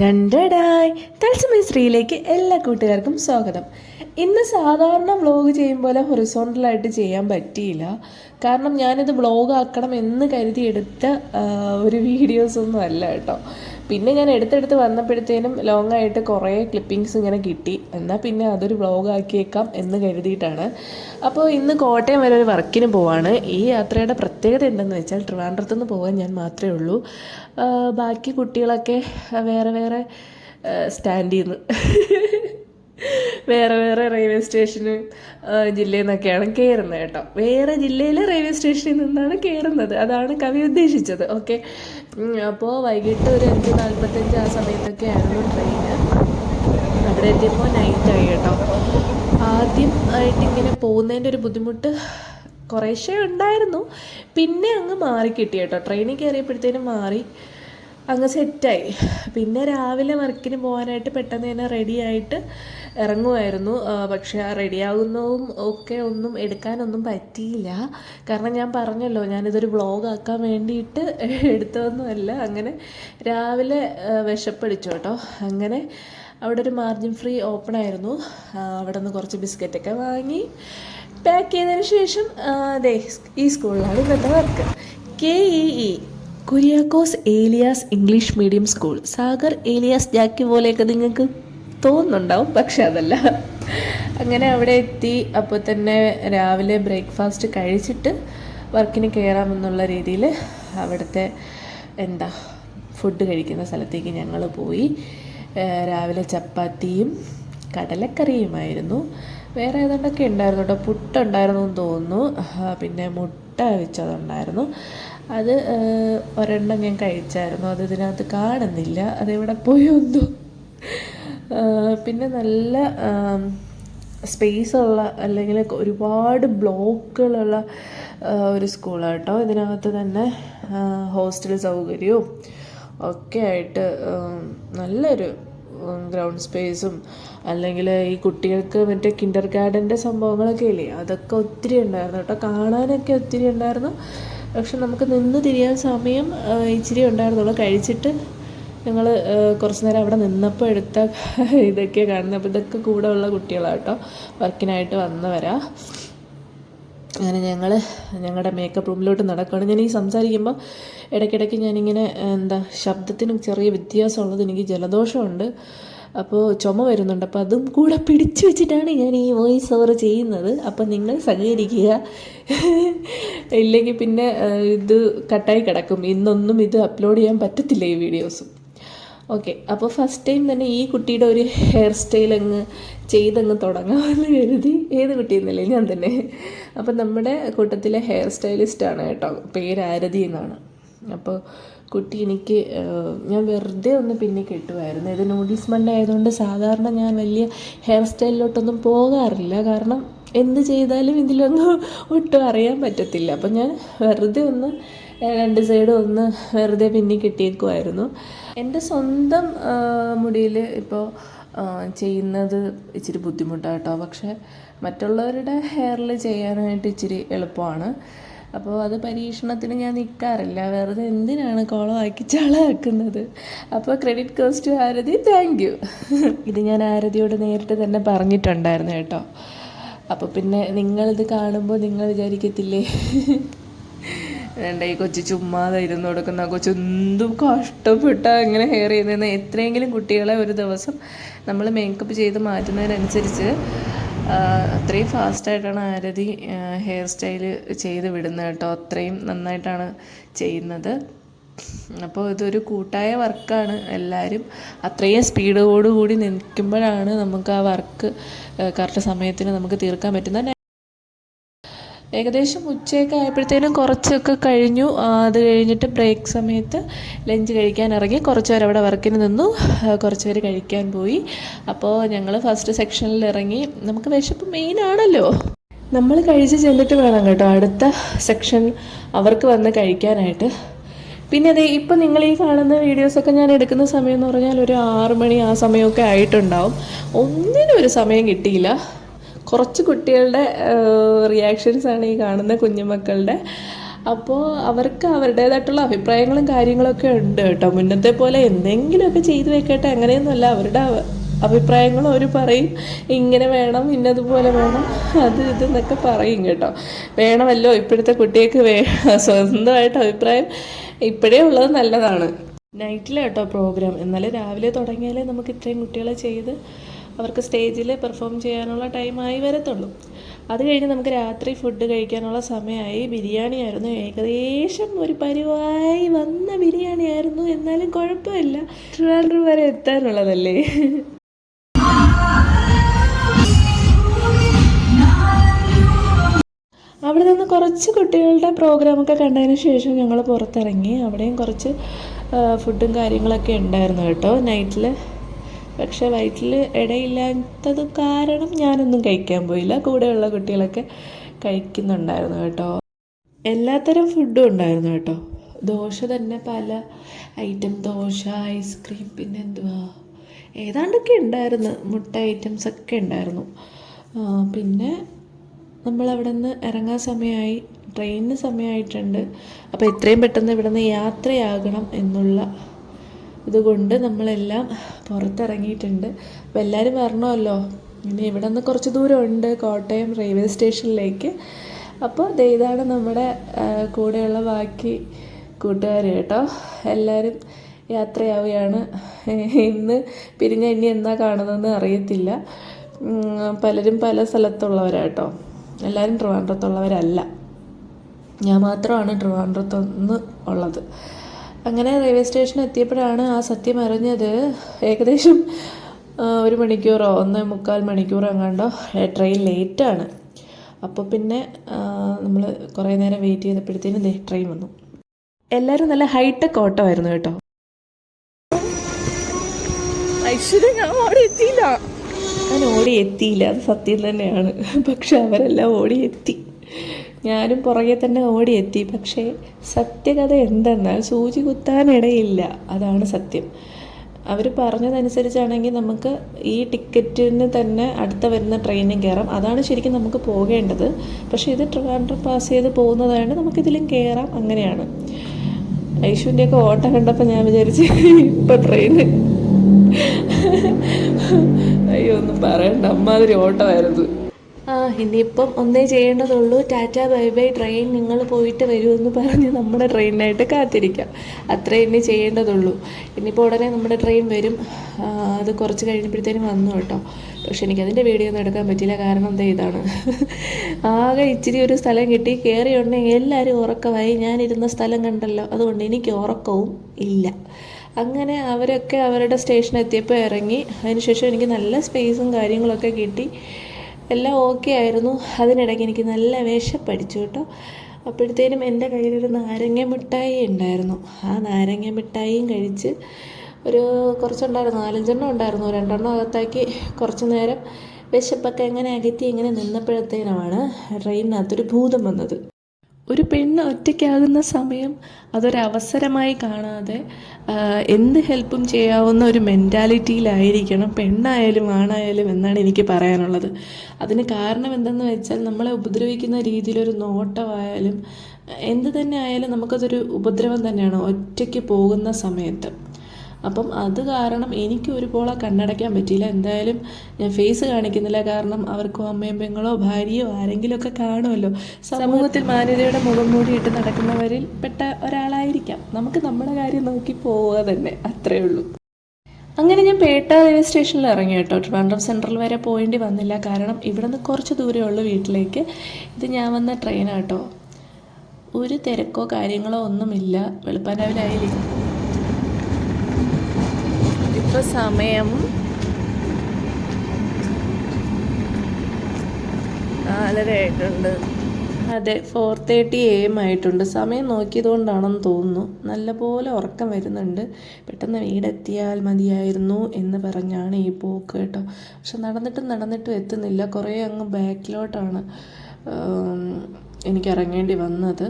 രണ്ടടായ്. തത്സമയ സ്ത്രീയിലേക്ക് എല്ലാ കൂട്ടുകാർക്കും സ്വാഗതം. ഇന്ന് സാധാരണ വ്ളോഗ് ചെയ്യും പോലെ ഹൊറിസോണ്ടലായിട്ട് ചെയ്യാൻ പറ്റിയില്ല. കാരണം ഞാനിത് വ്ളോഗ് ആക്കണം എന്ന് കരുതി എടുത്ത ഒരു വീഡിയോസൊന്നും അല്ല കേട്ടോ. പിന്നെ ഞാൻ എടുത്തെടുത്ത് വന്നപ്പോഴത്തേനും ലോങ് ആയിട്ട് കുറേ ക്ലിപ്പിങ്സ് ഇങ്ങനെ കിട്ടി. എന്നാൽ പിന്നെ അതൊരു വ്ലോഗ് ആക്കിയേക്കാം എന്ന് കരുതിയിട്ടാണ്. അപ്പോൾ ഇന്ന് കോട്ടയം വരെ ഒരു വർക്കിന് പോവാണ്. ഈ യാത്രയുടെ പ്രത്യേകത എന്തെന്ന് വെച്ചാൽ ട്രിവാൻഡ്രത്ത് നിന്ന് പോകാൻ ഞാൻ മാത്രമേ ഉള്ളൂ. ബാക്കി കുട്ടികളൊക്കെ വേറെ വേറെ സ്റ്റാൻഡിൽ നിന്ന് വേറെ വേറെ റെയിൽവേ സ്റ്റേഷന് ജില്ലയിൽ നിന്നൊക്കെയാണ് കയറുന്നത് കേട്ടോ. വേറെ ജില്ലയിലെ റെയിൽവേ സ്റ്റേഷനിൽ നിന്നാണ് കയറുന്നത് അതാണ് കവി ഉദ്ദേശിച്ചത്. ഓക്കെ അപ്പോൾ വൈകിട്ട് ഒരു അഞ്ച് നാൽപ്പത്തഞ്ച് ആ സമയത്തൊക്കെ ആയിരുന്നു ട്രെയിൻ അവിടെ എത്തിയപ്പോൾ ആയി കേട്ടോ. ആദ്യം ആയിട്ട് ഇങ്ങനെ പോകുന്നതിന്റെ ഒരു ബുദ്ധിമുട്ട് കുറേശ്ശേ ഉണ്ടായിരുന്നു. പിന്നെ അങ്ങ് മാറി കിട്ടി കേട്ടോ. ട്രെയിനിൽ കയറിയപ്പോഴത്തേനും മാറി. അങ്ങ് സെറ്റായി. പിന്നെ രാവിലെ വർക്കിന് പോകാനായിട്ട് പെട്ടെന്ന് തന്നെ റെഡിയായിട്ട് ഇറങ്ങുമായിരുന്നു പക്ഷേ ആ റെഡിയാകുന്നതും ഒക്കെ ഒന്നും എടുക്കാനൊന്നും പറ്റിയില്ല. കാരണം ഞാൻ പറഞ്ഞല്ലോ ഞാനിതൊരു വ്ളോഗ് ആക്കാൻ വേണ്ടിയിട്ട് എടുത്തതൊന്നുമല്ല. അങ്ങനെ രാവിലെ വിശപ്പടിച്ചു കേട്ടോ. അങ്ങനെ അവിടെ ഒരു മാർജിൻ ഫ്രീ ഓപ്പൺ ആയിരുന്നു. അവിടെ നിന്ന് കുറച്ച് ബിസ്ക്കറ്റൊക്കെ വാങ്ങി പാക്ക് ചെയ്തതിന് ശേഷം അതെ ഈ സ്കൂളിലാണ് ഇന്നത്തെ work K E E Kuriakose Elias English medium school. Sagar alias Jackie പോലെയൊക്കെ നിങ്ങൾക്ക് തോന്നുന്നുണ്ടാവും പക്ഷെ അതല്ല. അങ്ങനെ അവിടെ എത്തി. അപ്പോൾ തന്നെ രാവിലെ ബ്രേക്ക്ഫാസ്റ്റ് കഴിച്ചിട്ട് വർക്കിന് കയറാമെന്നുള്ള രീതിയിൽ അവിടുത്തെ എന്താ ഫുഡ് കഴിക്കുന്ന സ്ഥലത്തേക്ക് ഞങ്ങൾ പോയി. രാവിലെ ചപ്പാത്തിയും കടലക്കറിയുമായിരുന്നു. വേറെ ഏതാണ്ടൊക്കെ ഉണ്ടായിരുന്നു കേട്ടോ. പുട്ടുണ്ടായിരുന്നു എന്ന് തോന്നുന്നു. പിന്നെ മുട്ട വെച്ചതുണ്ടായിരുന്നു. അത് ഒരെണ്ണം ഞാൻ കഴിച്ചായിരുന്നു. അത് ഇതിനകത്ത് കാണുന്നില്ല. അതെവിടെ പോയി ഒന്നു പിന്നെ നല്ല സ്പേസ് ഉള്ള അല്ലെങ്കിൽ ഒരുപാട് ബ്ലോക്കുകളുള്ള ഒരു സ്കൂളാണ് കേട്ടോ ഇതിനകത്ത് തന്നെ ഹോസ്റ്റൽ സൗകര്യവും ഒക്കെ ആയിട്ട് നല്ലൊരു ഗ്രൗണ്ട് സ്പേസും അല്ലെങ്കിൽ ഈ കുട്ടികൾക്ക് മറ്റേ കിൻഡർ ഗാർഡന്റെ സംഭവങ്ങളൊക്കെ ഇല്ലേ? അതൊക്കെ ഒത്തിരി ഉണ്ടായിരുന്നു കേട്ടോ കാണാനൊക്കെ ഒത്തിരി ഉണ്ടായിരുന്നു. പക്ഷെ നമുക്ക് നിന്ന് തിരിയാൻ സമയം ഇച്ചിരി ഉണ്ടായിരുന്നുള്ളൂ. കഴിച്ചിട്ട് ഞങ്ങൾ കുറച്ച് നേരം അവിടെ നിന്നപ്പോൾ എടുത്ത ഇതൊക്കെ കാണുന്നത് അപ്പോൾ ഇതൊക്കെ കൂടെ ഉള്ള കുട്ടികളാണ് കേട്ടോ. വർക്കിനായിട്ട് വന്നവരാ. അങ്ങനെ ഞങ്ങൾ ഞങ്ങളുടെ മേക്കപ്പ് റൂമിലോട്ട് നടക്കുകയാണ് ഞാൻ ഈ സംസാരിക്കുമ്പോൾ ഇടയ്ക്കിടയ്ക്ക് ഞാനിങ്ങനെ എന്താ ശബ്ദത്തിന് ചെറിയ വ്യത്യാസമുള്ളത് എനിക്ക് ജലദോഷമുണ്ട്. അപ്പോൾ ചുമ വരുന്നുണ്ട്. അപ്പോൾ അതും കൂടെ പിടിച്ചു വെച്ചിട്ടാണ് ഞാൻ ഈ വോയിസ് ഓവർ ചെയ്യുന്നത്. അപ്പോൾ നിങ്ങൾ സഹകരിക്കുക. ഇല്ലെങ്കിൽ പിന്നെ ഇത് കട്ടായി കിടക്കും. ഇന്നൊന്നും ഇത് അപ്ലോഡ് ചെയ്യാൻ പറ്റത്തില്ല ഈ വീഡിയോസും ഓക്കെ അപ്പോൾ ഫസ്റ്റ് ടൈം തന്നെ ഈ കുട്ടിയുടെ ഒരു ഹെയർ സ്റ്റൈൽ അങ്ങ് ചെയ്തങ്ങ് തുടങ്ങാമെന്ന് കരുതി ഏത് കുട്ടിയെന്നല്ലേ ഞാൻ തന്നെ. അപ്പം നമ്മുടെ കൂട്ടത്തിലെ ഹെയർ സ്റ്റൈലിസ്റ്റാണ് കേട്ടോ. പേര് ആരതി എന്നാണ്. അപ്പോൾ കുട്ടി എനിക്ക് ഞാൻ വെറുതെ ഒന്ന് പിന്നെ കെട്ടുമായിരുന്നു. ഇത് നൂഡിൽസ് മണ്ട ആയതുകൊണ്ട് സാധാരണ ഞാൻ വലിയ ഹെയർ സ്റ്റൈലിലോട്ടൊന്നും പോകാറില്ല. കാരണം എന്ത് ചെയ്താലും ഇതിലൊന്നും ഒട്ടും അറിയാൻ പറ്റത്തില്ല. അപ്പം ഞാൻ വെറുതെ ഒന്ന് രണ്ട് സൈഡും ഒന്ന് വെറുതെ പിന്നി കെട്ടിയേക്കുമായിരുന്നു. എന്റെ സ്വന്തം മുടിയിൽ ഇപ്പോൾ ചെയ്യുന്നത് ഇച്ചിരി ബുദ്ധിമുട്ടാണ് പക്ഷേ മറ്റുള്ളവരുടെ ഹെയറിൽ ചെയ്യാനായിട്ട് ഇച്ചിരി എളുപ്പമാണ്. അപ്പോൾ അത് പരീക്ഷണത്തിന് ഞാൻ നിൽക്കാറില്ല വെറുതെ എന്തിനാണ് കോളമാക്കി ചളാക്കുന്നത് അപ്പോൾ credit goes to Arathi. Thank you ഇത് ഞാൻ ആരതിയോട് നേരിട്ട് തന്നെ പറഞ്ഞിട്ടുണ്ടായിരുന്നു കേട്ടോ. അപ്പോൾ പിന്നെ നിങ്ങളിത് കാണുമ്പോൾ നിങ്ങൾ വിചാരിക്കത്തില്ലേ? വേണ്ട ഈ കൊച്ചു ചുമ്മാതെ ഇരുന്ന് കൊടുക്കുന്ന കൊച്ചു എന്തും കഷ്ടപ്പെട്ടാ ഇങ്ങനെ ഹെയർ ചെയ്യുന്നതെന്ന്. എത്രയെങ്കിലും കുട്ടികളെ ഒരു ദിവസം നമ്മൾ മേക്കപ്പ് ചെയ്ത് മാറ്റുന്നതിനനുസരിച്ച് അത്രയും ഫാസ്റ്റായിട്ടാണ് ആരതി ഹെയർ സ്റ്റൈൽ ചെയ്ത് വിടുന്നത് കേട്ടോ. അത്രയും നന്നായിട്ടാണ് ചെയ്യുന്നത്. അപ്പോൾ ഇതൊരു കൂട്ടായ വർക്കാണ് എല്ലാവരും അത്രയും സ്പീഡോടുകൂടി നിൽക്കുമ്പോഴാണ് നമുക്ക് ആ വർക്ക് കറക്റ്റ് സമയത്തിന് നമുക്ക് തീർക്കാൻ പറ്റുന്നത്. ഏകദേശം ഉച്ചയൊക്കെ ആയപ്പോഴത്തേനും കുറച്ചൊക്കെ കഴിഞ്ഞു. അത് കഴിഞ്ഞിട്ട് ബ്രേക്ക് സമയത്ത് ലഞ്ച് കഴിക്കാൻ ഇറങ്ങി. കുറച്ച് പേർ അവിടെ വർക്കിന് നിന്നു. കുറച്ച് പേര് കഴിക്കാൻ പോയി. അപ്പോൾ ഞങ്ങൾ ഫസ്റ്റ് സെക്ഷനിൽ ഇറങ്ങി. നമുക്ക് വിശപ്പ് മെയിൻ ആണല്ലോ. നമ്മൾ കഴിച്ച് ചെന്നിട്ട് വേണം കേട്ടോ അടുത്ത സെക്ഷൻ അവർക്ക് വന്ന് കഴിക്കാനായിട്ട്. പിന്നെ അതെ ഇപ്പം നിങ്ങൾ ഈ കാണുന്ന വീഡിയോസൊക്കെ ഞാൻ എടുക്കുന്ന സമയം എന്ന് പറഞ്ഞാൽ ഒരു ആറ് മണി ആ സമയമൊക്കെ ആയിട്ടുണ്ടാവും. ഒന്നിനും ഒരു സമയം കിട്ടിയില്ല. കുറച്ച് കുട്ടികളുടെ റിയാക്ഷൻസ് ആണ് ഈ കാണുന്ന കുഞ്ഞുമക്കളുടെ. അപ്പോൾ അവർക്ക് അവരുടേതായിട്ടുള്ള അഭിപ്രായങ്ങളും കാര്യങ്ങളൊക്കെ ഉണ്ട് കേട്ടോ. മുന്നത്തെ പോലെ എന്തെങ്കിലുമൊക്കെ ചെയ്തു വെക്കട്ടെ അങ്ങനെയൊന്നുമല്ല. അവരുടെ അഭിപ്രായങ്ങൾ അവർ പറയും. ഇങ്ങനെ വേണം ഇന്നതുപോലെ വേണം അത് ഇത് എന്നൊക്കെ പറയും കേട്ടോ. വേണമല്ലോ ഇപ്പോഴത്തെ കുട്ടികൾക്ക് വേ സ്വന്തമായിട്ട് അഭിപ്രായം ഇപ്പോഴേ ഉള്ളത് നല്ലതാണ്. നൈറ്റിലെ കേട്ടോ പ്രോഗ്രാം എന്നാലും രാവിലെ തുടങ്ങിയാലേ നമുക്ക് ഇത്രയും കുട്ടികളെ ചെയ്ത് അവർക്ക് സ്റ്റേജിൽ പെർഫോം ചെയ്യാനുള്ള ടൈമായി വരത്തുള്ളൂ. അത് കഴിഞ്ഞ് നമുക്ക് രാത്രി ഫുഡ് കഴിക്കാനുള്ള സമയമായി ബിരിയാണി ആയിരുന്നു ഏകദേശം ഒരു പരിവായി വന്ന ബിരിയാണി ആയിരുന്നു എന്നാലും കുഴപ്പമില്ല. ട്രിവാൻഡ്രം വരെ എത്താനുള്ളതല്ലേ? അവിടെ നിന്ന് കുറച്ച് കുട്ടികളുടെ പ്രോഗ്രാമൊക്കെ കണ്ടതിന് ശേഷം ഞങ്ങൾ പുറത്തിറങ്ങി. അവിടെയും കുറച്ച് ഫുഡും കാര്യങ്ങളൊക്കെ ഉണ്ടായിരുന്നു കേട്ടോ. നൈറ്റിൽ പക്ഷേ വയറ്റിൽ ഇടയില്ലാത്തത് കാരണം ഞാനൊന്നും കഴിക്കാൻ പോയില്ല. കൂടെയുള്ള കുട്ടികളൊക്കെ കഴിക്കുന്നുണ്ടായിരുന്നു കേട്ടോ. എല്ലാത്തരം ഫുഡും ഉണ്ടായിരുന്നു കേട്ടോ. ദോശ തന്നെ പല ഐറ്റം ദോശ ഐസ്ക്രീം പിന്നെ എന്തുവാ? ഏതാണ്ടൊക്കെ ഉണ്ടായിരുന്നു. മുട്ട ഐറ്റംസ് ഒക്കെ ഉണ്ടായിരുന്നു. പിന്നെ നമ്മളവിടെ നിന്ന് ഇറങ്ങാൻ സമയമായി. ട്രെയിനിന് സമയമായിട്ടുണ്ട്. അപ്പോൾ എത്രയും പെട്ടെന്ന് ഇവിടെ നിന്ന് യാത്രയാകണം എന്നുള്ള ഇതുകൊണ്ട് നമ്മളെല്ലാം പുറത്തിറങ്ങിയിട്ടുണ്ട്. അപ്പോൾ എല്ലാവരും വരണമല്ലോ? ഇനി ഇവിടെ നിന്ന് കുറച്ച് ദൂരമുണ്ട് കോട്ടയം റെയിൽവേ സ്റ്റേഷനിലേക്ക്. അപ്പോൾ ഇതാണ് നമ്മുടെ കൂടെയുള്ള ബാക്കി കൂട്ടുകാർ കേട്ടോ. എല്ലാവരും യാത്രയാവുകയാണ്. ഇന്ന് പിരിഞ്ഞ ഇനി എന്നാ കാണുന്നതെന്ന് അറിയത്തില്ല. പലരും പല സ്ഥലത്തുള്ളവരാട്ടോ എല്ലാവരും ട്രിവാൻഡ്രത്തുള്ളവരല്ല. ഞാൻ മാത്രമാണ് ട്രിവാൻഡ്രത്തുനിന്ന് ഉള്ളത്. അങ്ങനെ റെയിൽവേ സ്റ്റേഷൻ എത്തിയപ്പോഴാണ് ആ സത്യം അറിഞ്ഞത്. ഏകദേശം ഒരു മണിക്കൂറോ ഒന്ന് മുക്കാൽ മണിക്കൂറോ എങ്ങാണ്ടോ ട്രെയിൻ ലേറ്റാണ് അപ്പോൾ പിന്നെ നമ്മൾ കുറേ നേരം വെയിറ്റ് ചെയ്തപ്പോഴത്തേനും ട്രെയിൻ വന്നു. എല്ലാവരും നല്ല ഹൈടെക് ഓട്ടോ ആയിരുന്നു കേട്ടോ. ഐശ്വര്യ ഞാൻ ഓടി എത്തിയില്ല. ഞാൻ ഓടി എത്തിയില്ല. അത് സത്യം തന്നെയാണ്. പക്ഷെ അവരെല്ലാം ഓടി എത്തി. ഞാനും പുറകെ തന്നെ ഓടിയെത്തി. പക്ഷേ സത്യകഥ എന്തെന്നാൽ സൂചി കുത്താനിടയില്ല. അതാണ് സത്യം. അവർ പറഞ്ഞതനുസരിച്ചാണെങ്കിൽ നമുക്ക് ഈ ടിക്കറ്റിന് തന്നെ അടുത്ത വരുന്ന ട്രെയിനിൽ കയറാം. അതാണ് ശരിക്കും നമുക്ക് പോകേണ്ടത്. പക്ഷേ ഇത് ട്രിവാൻഡ്രം പാസ് ചെയ്ത് പോകുന്നതാണ് നമുക്കിതിലും കയറാം. അങ്ങനെയാണ്. ഐശുവിന്റെയൊക്കെ ഓട്ടം കണ്ടപ്പോൾ ഞാൻ വിചാരിച്ചു ഇപ്പം ട്രെയിന്. അയ്യോ ഒന്നും പറയണ്ട. അമ്മാതിരി ഓട്ടമായിരുന്നു. ഇനിയിപ്പം ഒന്നേ ചെയ്യേണ്ടതുള്ളൂ. ടാറ്റ ബൈ ബൈ ട്രെയിൻ നിങ്ങൾ പോയിട്ട് വരുമെന്ന് പറഞ്ഞ് നമ്മുടെ ട്രെയിനിനായിട്ട് കാത്തിരിക്കാം. അത്രേ ഇനി ചെയ്യേണ്ടതുള്ളൂ. ഇനിയിപ്പോൾ ഉടനെ നമ്മുടെ ട്രെയിൻ വരും. അത് കുറച്ച് കഴിഞ്ഞപ്പോഴത്തേനും വന്നു കേട്ടോ. പക്ഷെ എനിക്കതിന്റെ വീഡിയോ ഒന്നും എടുക്കാൻ പറ്റില്ല കാരണം എന്താ ഇതാണ്. ആകെ ഇച്ചിരി ഒരു സ്ഥലം കിട്ടി. കയറി ഉണ്ടെങ്കിൽ എല്ലാവരും ഉറക്കമായി. ഞാനിരുന്ന സ്ഥലം കണ്ടല്ലോ. അതുകൊണ്ട് എനിക്ക് ഉറക്കവും ഇല്ല. അങ്ങനെ അവരൊക്കെ അവരുടെ സ്റ്റേഷൻ എത്തിയപ്പോൾ ഇറങ്ങി അതിനുശേഷം എനിക്ക് നല്ല സ്പേസും കാര്യങ്ങളൊക്കെ കിട്ടി. എല്ലാം ഓക്കെ ആയിരുന്നു. അതിനിടയ്ക്ക് എനിക്ക് നല്ല വിശപ്പടിച്ചു കേട്ടോ. അപ്പോഴത്തേനും എന്റെ കയ്യിലൊരു നാരങ്ങ മിഠായി ഉണ്ടായിരുന്നു. ആ നാരങ്ങ മിഠായിയും കഴിച്ച് ഒരു കുറച്ചുണ്ടായിരുന്നു. നാലഞ്ചെണ്ണം ഉണ്ടായിരുന്നു. രണ്ടെണ്ണം അകത്താക്കി കുറച്ച് നേരം വിശപ്പൊക്കെ എങ്ങനെ അകറ്റി ഇങ്ങനെ നിന്നപ്പോഴത്തേനുമാണ് ട്രെയിനിനകത്തൊരു ഭൂതം വന്നത്. ഒരു പെണ്ണ് ഒറ്റയ്ക്കാകുന്ന സമയം അതൊരവസരമായി കാണാതെ എന്ത് ഹെൽപ്പും ചെയ്യാവുന്ന ഒരു മെന്റാലിറ്റിയിലായിരിക്കണം പെണ്ണായാലും ആണായാലും എന്നാണ് എനിക്ക് പറയാനുള്ളത്. അതിന് കാരണം എന്തെന്ന് വെച്ചാൽ നമ്മളെ ഉപദ്രവിക്കുന്ന രീതിയിലൊരു നോട്ടമായാലും എന്ത് തന്നെ ആയാലും നമുക്കതൊരു ഉപദ്രവം തന്നെയാണ് ഒറ്റയ്ക്ക് പോകുന്ന സമയത്ത്. അപ്പം അത് കാരണം എനിക്ക് ഒരു പോള കണ്ണടയ്ക്കാൻ പറ്റിയില്ല. എന്തായാലും ഞാൻ ഫേസ് കാണിക്കുന്നില്ല. കാരണം അവർക്കും അമ്മയും പെങ്ങളോ ഭാര്യയോ ആരെങ്കിലുമൊക്കെ കാണുമല്ലോ. സമൂഹത്തിൽ മാന്യതയുടെ മുഖം മൂടിയിട്ട് നടക്കുന്നവരിൽ പെട്ട ഒരാളായിരിക്കാം. നമുക്ക് നമ്മുടെ കാര്യം നോക്കി പോവുക തന്നെ. അത്രേ ഉള്ളൂ. അങ്ങനെ ഞാൻ പേട്ട റെയിൽവേ സ്റ്റേഷനിൽ ഇറങ്ങി കേട്ടോ. ട്രിവാൻഡ്രം സെൻട്രൽ വരെ പോകേണ്ടി വന്നില്ല. കാരണം ഇവിടെ നിന്ന് കുറച്ച് ദൂരമേ വീട്ടിലേക്ക്. ഇത് ഞാൻ വന്ന ട്രെയിനാട്ടോ ഒരു തിരക്കോ കാര്യങ്ങളോ ഒന്നുമില്ല. രാവിലെ ആയില്ലേ ഇപ്പോൾ സമയം. നാലര ആയിട്ടുണ്ട്. അതെ ഫോർ തേർട്ടി എ എം ആയിട്ടുണ്ട്. സമയം നോക്കിയതുകൊണ്ടാണെന്ന് തോന്നുന്നു. നല്ലപോലെ ഉറക്കം വരുന്നുണ്ട്. പെട്ടെന്ന് വീടെത്തിയാൽ മതിയായിരുന്നു എന്ന് പറഞ്ഞാണ് ഈ പോക്ക് കേട്ടോ. പക്ഷെ നടന്നിട്ടും നടന്നിട്ടും എത്തുന്നില്ല. കുറേ അങ്ങ് ബാക്കിലോട്ടാണ് എനിക്ക് ഇറങ്ങേണ്ടി വന്നത്.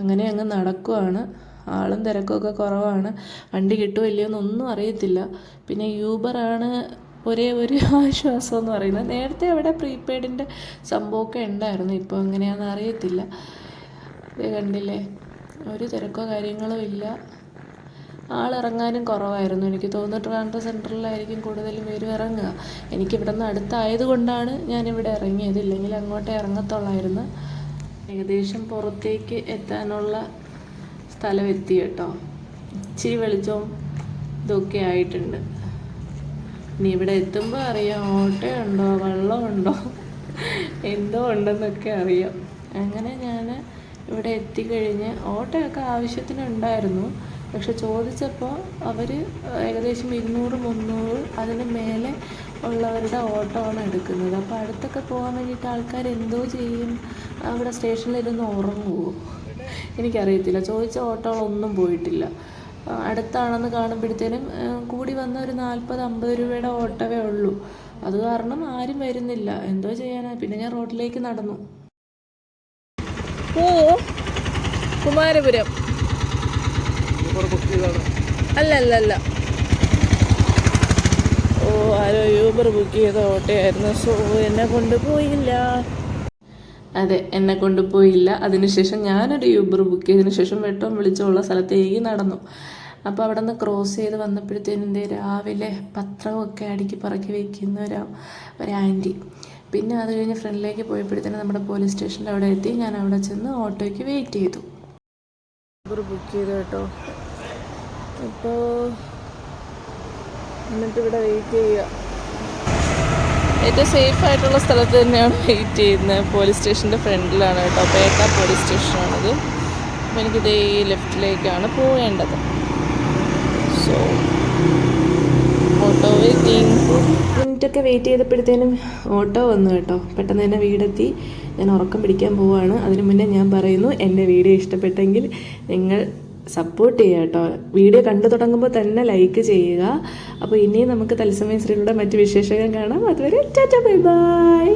അങ്ങനെ അങ്ങ് നടക്കുവാണ്. ആളും തിരക്കൊക്കെ കുറവാണ്. വണ്ടി കിട്ടുമോ ഇല്ലയോ എന്നൊന്നും അറിയത്തില്ല. പിന്നെ യൂബറാണ് ഒരേ ഒരു ആശ്വാസം എന്ന് പറയുന്നത്. നേരത്തെ അവിടെ പ്രീപെയ്ഡിന്റെ സംഭവമൊക്കെ ഉണ്ടായിരുന്നു. ഇപ്പോൾ എങ്ങനെയാണെന്ന് അറിയത്തില്ല. ഇത് കണ്ടില്ലേ? ഒരു തിരക്കോ കാര്യങ്ങളോ ഇല്ല. ആളിറങ്ങാനും കുറവായിരുന്നു. എനിക്ക് തോന്നുന്നു ട്രിവാൻഡ്രം സെന്ററിലായിരിക്കും കൂടുതലും പേരും ഇറങ്ങുക. എനിക്ക് ഇവിടെ നിന്ന് അടുത്തായതുകൊണ്ടാണ് ഞാനിവിടെ ഇറങ്ങിയത്. ഇല്ലെങ്കിൽ അങ്ങോട്ടേ ഇറങ്ങത്തുള്ളായിരുന്നു. ഏകദേശം പുറത്തേക്ക് എത്താനുള്ള സ്ഥലം എത്തി കേട്ടോ. ഇച്ചിരി വെളിച്ചവും ഇതൊക്കെ ആയിട്ടുണ്ട്. ഇനി ഇവിടെ എത്തുമ്പോൾ അറിയാം ഓട്ടയുണ്ടോ വെള്ളമുണ്ടോ എന്തോ ഉണ്ടെന്നൊക്കെ അറിയാം. അങ്ങനെ ഞാൻ ഇവിടെ എത്തിക്കഴിഞ്ഞ് ഓട്ടയൊക്കെ ആവശ്യത്തിനുണ്ടായിരുന്നു പക്ഷെ ചോദിച്ചപ്പോൾ അവർ ഏകദേശം ഇരുന്നൂറ് മുന്നൂറ് അതിന് മേലെ ഉള്ളവരുടെ ഓട്ടമാണ് എടുക്കുന്നത്. അപ്പോൾ അടുത്തൊക്കെ പോകാൻ വേണ്ടിയിട്ട് ആൾക്കാർ എന്തോ ചെയ്യും. അവിടെ സ്റ്റേഷനിലിരുന്ന് ഉറങ്ങുമോ എനിക്കറിയത്തില്ല. ചോദിച്ച ഓട്ടോകളൊന്നും പോയിട്ടില്ല. അടുത്താണെന്ന് കാണുമ്പോഴത്തേനും കൂടി വന്ന ഒരു നാൽപ്പത് അമ്പത് രൂപയുടെ ഓട്ടവേ ഉള്ളൂ. അത് കാരണം ആരും വരുന്നില്ല. എന്തോ ചെയ്യാനാ? പിന്നെ ഞാൻ റോഡിലേക്ക് നടന്നു. ഓ കുമാരപുരം. അല്ല അല്ല അല്ല ഓ ആരോ യൂബർ ബുക്ക് ചെയ്ത ഓട്ടയായിരുന്നു. സോ എന്നെ കൊണ്ടുപോയില്ല. അതെ എന്നെ കൊണ്ടുപോയില്ല. അതിനുശേഷം ഞാനൊരു യൂബർ ബുക്ക് ചെയ്തതിന് ശേഷം വെട്ടം വിളിച്ചുള്ള സ്ഥലത്തേക്ക് നടന്നു. അപ്പോൾ അവിടെ നിന്ന് ക്രോസ് ചെയ്ത് വന്നപ്പോഴത്തേനും രാവിലെ പത്രമൊക്കെ അടുക്കി പറക്കി വയ്ക്കുന്ന ഒരു ഒരു ആന്റി. പിന്നെ അത് കഴിഞ്ഞ് ഫ്രണ്ടിലേക്ക് പോയപ്പോഴത്തേനും നമ്മുടെ പോലീസ് സ്റ്റേഷന്റെ അവിടെ എത്തി. ഞാൻ അവിടെ ചെന്ന് ഓട്ടോയ്ക്ക് വെയിറ്റ് ചെയ്തു. യൂബർ ബുക്ക് ചെയ്തു കേട്ടോ. അപ്പോൾ എന്നിട്ട് ഇവിടെ വെയിറ്റ് ചെയ്യുക ഏറ്റവും സേഫ് ആയിട്ടുള്ള സ്ഥലത്ത് തന്നെയാണ് വെയിറ്റ് ചെയ്യുന്നത്. പോലീസ് സ്റ്റേഷന്റെ ഫ്രണ്ടിലാണ് കേട്ടോ. പേട്ട പോലീസ് സ്റ്റേഷനാണിത് അപ്പോൾ എനിക്കിത് ഈ ലെഫ്റ്റിലേക്കാണ് പോകേണ്ടത് സോ ഓട്ടോ വെയിറ്റിംഗ് മിനിറ്റൊക്കെ വെയിറ്റ് ചെയ്തപ്പോഴത്തേനും ഓട്ടോ വന്നു കേട്ടോ. പെട്ടെന്ന് തന്നെ വീടെത്തി. ഞാൻ ഉറക്കം പിടിക്കാൻ പോവുകയാണ് അതിനു മുന്നേ ഞാൻ പറയുന്നു എന്റെ വീഡിയോ ഇഷ്ടപ്പെട്ടെങ്കിൽ നിങ്ങൾ സപ്പോർട്ട് ചെയ്യുക കേട്ടോ. വീഡിയോ കണ്ടു തുടങ്ങുമ്പോൾ തന്നെ ലൈക്ക് ചെയ്യുക. അപ്പോൾ ഇനിയും നമുക്ക് തത്സമയ ശ്രീകളുടെ മറ്റ് വിശേഷങ്ങൾ കാണാം. അതുവരെ ടാറ്റ ബൈ ബൈ.